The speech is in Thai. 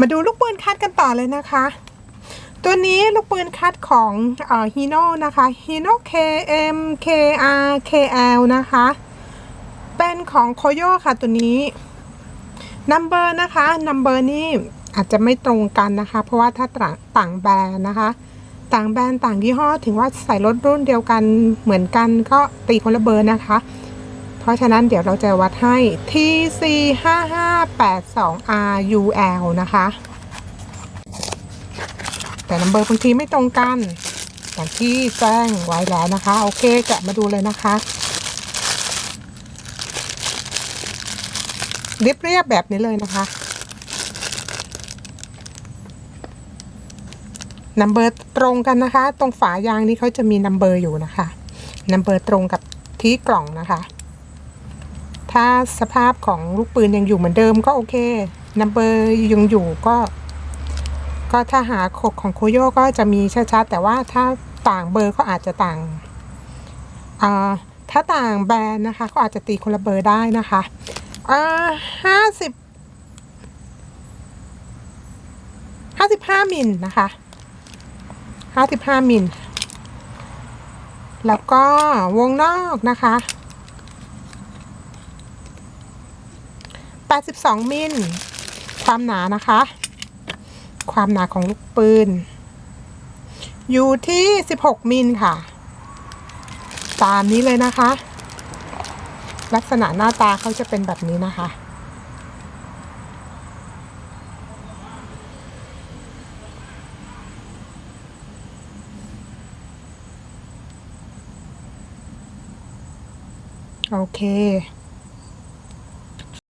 มาดูลูกปืนคัดกันต่อเลยนะคะ ตัวนี้ลูกปืนคัดของฮีโน่นะคะฮีโน่ KM KR KL นะคะ เป็นของโคโยค่ะตัวนี้นัมเบอร์นะคะนัมเบอร์นี่อาจจะไม่ตรงกันนะคะ เพราะว่าถ้าต่างางแบรนด์นะคะ ต่างแบรนด์ต่างยี่ห้อถึงว่าใส่รถรุ่นเดียวกันเหมือนกันก็ตีคนละเบอร์นะคะ ราะฉะนั้นเดี๋ยวเราจะวัดให้ TC 5 5 8 2 RUL นะคะ แต่นัมเบอร์บางทีไม่ตรงกันอย่างที่แจ้งไว้แล้วนะคะ โอเคแกะมาดูเลยนะคะเรียบเรียบแบบนี้เลยนะคะนัมเบอร์ตรงกันนะคะ ตรงฝายางนี้เขาจะมีนัมเบอร์อยู่นะคะนัมเบอร์ตรงกับที่กล่องนะคะ ถ้าสภาพของลูกปืนยังอยู่เหมือนเดิมก็โอเคนัมเบอร์ยังอยู่ก็ ก็ถ้าหาขกของโคโยก็จะมีชัดๆแต่ว่าถ้าต่างเบอร์ก็อาจจะต่างอ่าถ้าต่างแบรนด์นะคะ ก็อาจจะตีคนละเบอร์ได้นะคะอ่าห้าสิบห้าสิบห้ามิลนะคะห้าสิบห้ามิลแล้วก็วงนอกนะคะ 82 มิล ความหนานะคะ ความหนาของลูกปืน อยู่ที่ 16 มิลค่ะ ตามนี้เลยนะคะ ลักษณะหน้าตาเขาจะเป็นแบบนี้นะคะโอเค